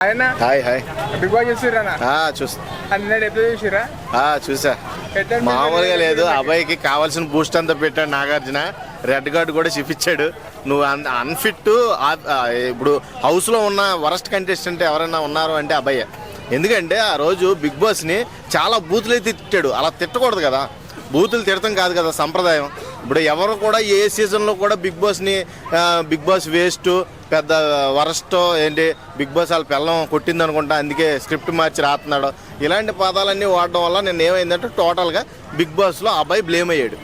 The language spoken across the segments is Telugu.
ఆయన? Hi hi. బిగ్ బాస్ చూసిర్రా ఆ, చూస్ హండ్రెడ్ ఎప్పుడు చూసిరా ఆ, చూసా. మామూలుగా లేదు. అబ్బాయికి కావాల్సిన బూస్ట్ అంతా పెట్టాడు నాగార్జున. రెడ్ కార్డు కూడా చూపించాడు నువ్వు అన్ఫిట్ ఇప్పుడు హౌస్లో ఉన్న వరస్ట్ కంటెస్టెంట్ ఎవరైనా ఉన్నారు అంటే అబ్బాయి. ఎందుకంటే ఆ రోజు బిగ్ బాస్ని చాలా బూతులు అయితే తిట్టాడు. అలా తిట్టకూడదు కదా. బూతులు తిడతాం కాదు కదా సంప్రదాయం. ఇప్పుడు ఎవరు కూడా ఏ సీజన్లో కూడా బిగ్ బాస్ని బిగ్ బాస్ వేస్ట్ పెద్ద వరస్ట్ ఏంటి? బిగ్ బాస్ వాళ్ళ పిల్లం కొట్టింది అనుకుంటా అందుకే స్క్రిప్ట్ మార్చి రాస్తున్నాడు ఇలాంటి పదాలన్నీ వాడడం వల్ల నేను ఏమైందంటే టోటల్గా బిగ్ బాస్లో అబ్బాయి బ్లేమ్ అయ్యాడు.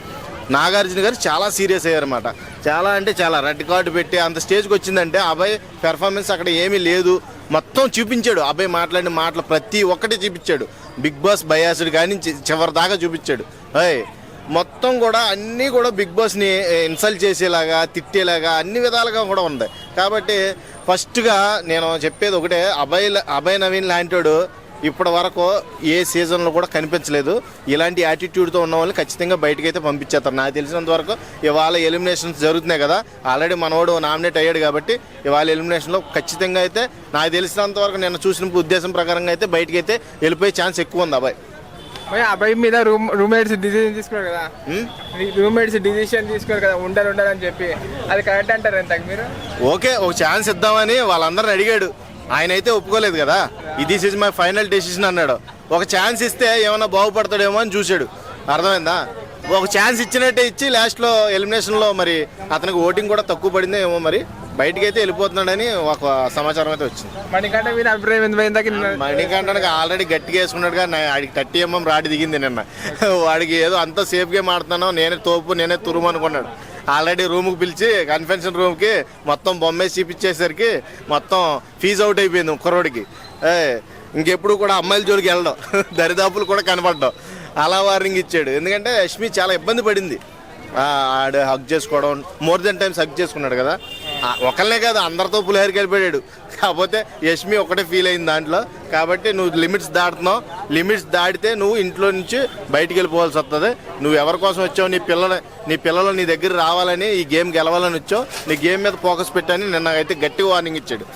నాగార్జున గారు చాలా సీరియస్ అయ్యారన్నమాట. చాలా అంటే చాలా. రెడ్ కార్డు పెట్టి అంత స్టేజ్కి వచ్చిందంటే అబ్బాయి పెర్ఫార్మెన్స్ అక్కడ ఏమీ లేదు. మొత్తం చూపించాడు. అబ్బాయి మాట్లాడిన మాటలు ప్రతి ఒక్కటి చూపించాడు. బిగ్ బాస్ బయాసుడు కానీ చివరి దాకా చూపించాడు. అయ్ మొత్తం కూడా అన్నీ కూడా బిగ్ బాస్ని ఇన్సల్ట్ చేసేలాగా తిట్టేలాగా అన్ని విధాలుగా కూడా ఉంది. కాబట్టి ఫస్ట్గా నేను చెప్పేది ఒకటే అభయ్ అభయ్ నవీన్ లాంటివాడు ఇప్పటి వరకు ఏ సీజన్లో కూడా కనిపించలేదు. ఇలాంటి యాటిట్యూడ్తో ఉన్న వాళ్ళని ఖచ్చితంగా బయటకైతే పంపించేస్తారు. నాకు తెలిసినంత వరకు ఇవాళ ఎలిమినేషన్స్ జరుగుతున్నాయి కదా ఆల్రెడీ మనవాడు నామినేట్ అయ్యాడు కాబట్టి ఇవాళ ఎలిమినేషన్లో ఖచ్చితంగా అయితే నాకు తెలిసినంత వరకు నేను చూసిన ఉద్దేశం ప్రకారంగా అయితే బయటకైతే వెళ్ళిపోయే ఛాన్స్ ఎక్కువ ఉంది అబ్బాయి మరి అబ్బాయి మీద రూమ్ రూమ్మేట్స్ డిసిజన్ తీసుకున్నారు కదా? రూమ్మేట్స్ డిసిషన్ తీసుకున్నారు కదా ఉండరు ఉండరు అని చెప్పి. అది కరెక్ట్ అంటారు ఎంత మీరు? ఓకే ఒక ఛాన్స్ ఇద్దామని వాళ్ళందరిని అడిగాడు. ఆయన అయితే ఒప్పుకోలేదు కదా. ఇది ఇస్ మై ఫైనల్ డెసిషన్ అన్నాడు. ఒక ఛాన్స్ ఇస్తే ఏమైనా బాగుపడతాడేమో అని చూశాడు. అర్థమైందా? ఒక ఛాన్స్ ఇచ్చినట్టే ఇచ్చి లాస్ట్లో ఎలిమినేషన్లో మరి అతనికి ఓటింగ్ కూడా తక్కువ పడిందో ఏమో మరి బయటికి అయితే వెళ్ళిపోతున్నాడని ఒక సమాచారం అయితే వచ్చింది. మనకంటే మీరు అభిప్రాయం మణికంఠనికి ఆల్రెడీ గట్టిగా వేసుకున్నాడుగా ఆడికి థర్టీ ఎంఎం రాడి దిగింది నిన్న. వాడికి ఏదో అంత సేఫ్ గేమ్ ఆడుతున్నాను నేనే తోపు నేనే తురుము అనుకున్నాడు. ఆల్రెడీ రూమ్కి పిలిచి కన్వెన్షన్ రూమ్కి మొత్తం బొమ్మే చూపించేసరికి మొత్తం ఫీజు అవుట్ అయిపోయింది కుర్రోడికి ఏ ఇంకెప్పుడు కూడా అమ్మాయిల జోలికి వెళ్ళడం. దరిదాపులు కూడా కనపడ్డాం అలా వార్నింగ్ ఇచ్చాడు. ఎందుకంటే యష్మి చాలా ఇబ్బంది పడింది. ఆడు హక్ చేసుకోవడం మోర్ దెన్ టైమ్స్ హక్ చేసుకున్నాడు కదా. ఒకళ్ళనే కాదు అందరితో పులిహోరకి వెళ్ళిపోయాడు. కాకపోతే యష్మి ఒకటే ఫీల్ అయింది దాంట్లో. కాబట్టి నువ్వు లిమిట్స్ దాటుతున్నావు. లిమిట్స్ దాటితే నువ్వు ఇంట్లో నుంచి బయటికి వెళ్ళిపోవాల్సి వస్తుంది నువ్వు ఎవరి కోసం వచ్చావు? నీ పిల్లలు నీ పిల్లలు నీ దగ్గర రావాలని ఈ గేమ్ గెలవాలని వచ్చావు. నీ గేమ్ మీద ఫోకస్ పెట్టని నిన్న అయితే గట్టి వార్నింగ్ ఇచ్చాడు.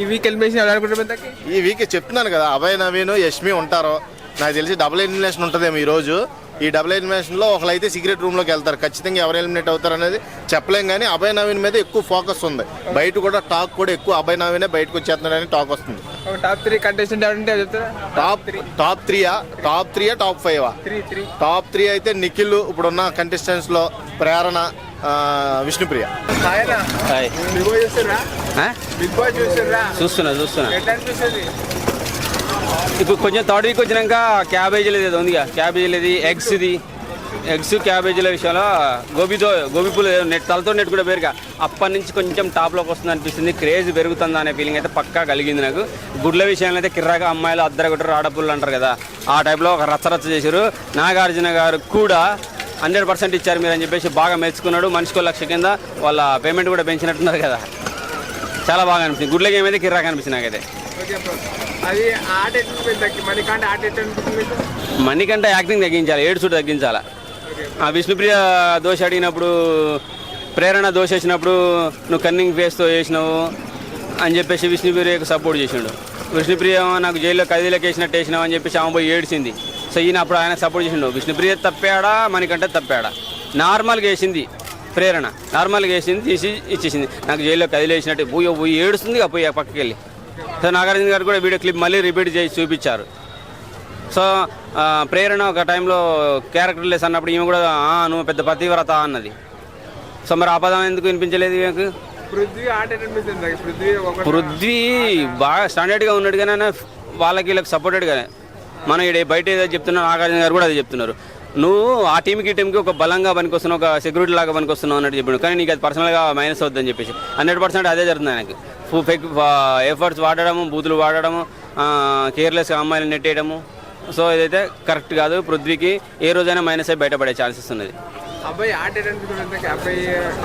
ఈ వీక్? ఈ వీక్ చెప్తున్నాను కదా అభయ్ నవీన్ యష్మి ఉంటారు? నాకు తెలిసి డబుల్ ఎలిమినేషన్ ఉంటుందేమో ఈ రోజు ఈ డబుల్ ఎలిమినేషన్లో ఒకళ్ళైతే సీక్రెట్ రూమ్లోకి వెళ్తారు. ఖచ్చితంగా ఎవరు ఎలిమినేట్ అవుతారు అనేది చెప్పలేం కానీ అభయ్ నవీన్ మీద ఎక్కువ ఫోకస్ ఉంది. బయట కూడా టాక్ కూడా ఎక్కువ అభయ్ నవీనే బయటకు వచ్చేస్తున్నాడని టాక్ వస్తుంది. ఒక top three contestant top top త్రీయా top త్రీయా టాప్ ఫైవా టాప్ త్రీ అయితే నిఖిల్ ఇప్పుడున్న కంటెస్టెంట్స్లో ప్రేరణ ఆ, విష్ణుప్రియ. చూస్తున్నా చూస్తున్నా. ఇప్పుడు కొంచెం థర్డ్ వీక్ వచ్చినాక క్యాబేజీలు ఏదో ఉందిగా. క్యాబేజీలది ఇది ఎగ్స్ ఇది. ఎగ్స్ క్యాబేజీల విషయంలో గోబీతో గోబీ పూలు నెట్ తలతో నెట్ కూడా పేరుగా అప్పటి నుంచి కొంచెం టాప్లోకి వస్తుంది అనిపిస్తుంది. క్రేజ్ పెరుగుతుందా అనే ఫీలింగ్ అయితే పక్కా కలిగింది నాకు. గుడ్ల విషయంలో అయితే కిర్రాగా అమ్మాయిలు అద్దరగొట్టరు ఆడపుల్లు అంటారు కదా. ఆ టైప్లో ఒక రచ్చరచ్చ చేశారు. నాగార్జున గారు కూడా హండ్రెడ్ పర్సెంట్ ఇచ్చారు మీరు అని చెప్పేసి బాగా మెచ్చుకున్నాడు. మనిషికో లక్ష కింద వాళ్ళ పేమెంట్ కూడా పెంచినట్టున్నారు కదా. చాలా బాగా అనిపించింది. గుడ్ల గేమ్ అయితే కిర్రాగా అనిపించింది నాకైతే. అది ఆట మనకంటే ఆట యాక్టింగ్ తగ్గించాలి ఏడు చూడు తగ్గించాలి. ఆ విష్ణుప్రియ దోశ అడిగినప్పుడు ప్రేరణ దోశ వేసినప్పుడు నువ్వు కన్నింగ్ ఫేస్తో వేసినావు అని చెప్పేసి విష్ణుప్రియకు సపోర్ట్ చేసిండు. విష్ణుప్రియ నాకు జైల్లో ఖైదీలకు వేసినట్టు వేసినావు అని చెప్పేసి ఆమె పోయి ఏడిచింది. సో ఈయన అప్పుడు ఆయన సపోర్ట్ చేసిండు. విష్ణుప్రియ తప్పాడా మనకంటే తప్పాడా? నార్మల్గా వేసింది. ప్రేరణ. నార్మల్గా వేసింది తీసి ఇచ్చేసింది. నాకు జైల్లో కదిలి వేసినట్టు పోయి పోయి ఏడుస్తుంది ఇక పోయి ఆ పక్కకి వెళ్ళి. సో నాగార్జున గారు కూడా వీడియో క్లిప్ మళ్ళీ రిపీట్ చేసి చూపించారు. సో ఆ, ప్రేరణ ఒక టైంలో క్యారెక్టర్ లెస్ అన్నప్పుడు ఈమె కూడా "ఆ, నువ్వు పెద్ద పతివ్రత అన్నది. సో మరి ఆ పదం ఎందుకు వినిపించలేదు ఈమెకు? పృథ్వీ బాగా స్టాండర్డ్గా ఉన్నాడు కానీ వాళ్ళకి వీళ్ళకి సపోర్టెడ్గానే మనం ఇక్కడ బయట ఏదో చెప్తున్నా నాగార్జున గారు కూడా అదే చెప్తున్నారు. నువ్వు ఆ టీంకి ఈ టీంకి ఒక బలంగా పనికొస్తున్నావు ఒక సెక్యూరిటీ లాగా పనికొస్తున్నావు అన్నట్టు చెప్పాడు. కానీ నీకు అది పర్సనల్గా మైనస్ అవుద్దని చెప్పేసి. హండ్రెడ్ పర్సెంట్ అదే జరుగుతుంది ఆయనకి. ఫేక్ ఎఫర్ట్స్ వాడడము బూతులు వాడడము కేర్లెస్గా అమ్మాయిలు నెట్టేయడము. సో ఇదైతే కరెక్ట్ కాదు. పృథ్వీకి ఏ రోజైనా మైనస్ అయి బయటపడే ఛాన్సెస్ ఉన్నది.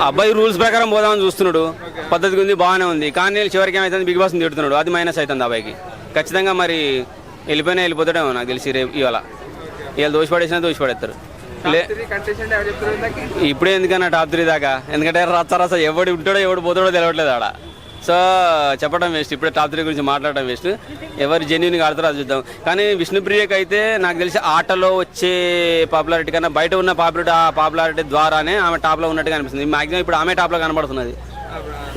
అబ్బాయి రూల్స్ ప్రకారం పోదామని చూస్తున్నాడు. పద్ధతిగా ఉంది బాగానే ఉంది. కానీ చివరికి ఏమవుతుంది బిగ్ బాస్ తిడుతున్నాడు. అది మైనస్ అవుతుంది అబ్బాయికి. ఖచ్చితంగా మరి వెళ్ళిపోయినా వెళ్ళిపోతాడేమో నాకు తెలిసి రేపు ఇవాళ. ఇవాళ దోష పడేసినా దోష పడేస్తారు లే త్రీ కంటెస్టెంట్ ఎవరు చెప్తారు ఇంతకీ? ఇప్పుడే ఎందుకన్నా టాప్ త్రీ దాకా? ఎందుకంటే రచ్చ రచ్చ ఎవడు ఉంటాడో ఎవడు పోతాడో తెలియట్లేదు ఆడ. సో చెప్పడం వేస్ట్ ఇప్పుడే టాప్ త్రీ గురించి మాట్లాడడం వేస్ట్ ఎవరు జెన్యున్గా ఆడతారో అది చూద్దాం. కానీ విష్ణుప్రియకి అయితే నాకు తెలిసి ఆటలో వచ్చే పాపులారిటీ కన్నా బయట ఉన్న పాపులారిటీ ఆ పాపులారిటీ ద్వారానే ఆమె టాప్లో ఉన్నట్టుగా అనిపిస్తుంది. మాక్సిమం ఇప్పుడు ఆమె టాప్లో కనబడుతున్నది.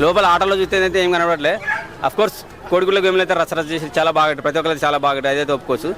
లోపల ఆటలో చూస్తే అయితే ఏం కనబడట్లే. అఫ్ కోర్స్ కోడిగుళ్ళకి ఏమైతే రసరస చేసి చాలా బాగా ప్రతి ఒక్కరికి చాలా బాగా అదైతే ఒప్పుకోవచ్చు.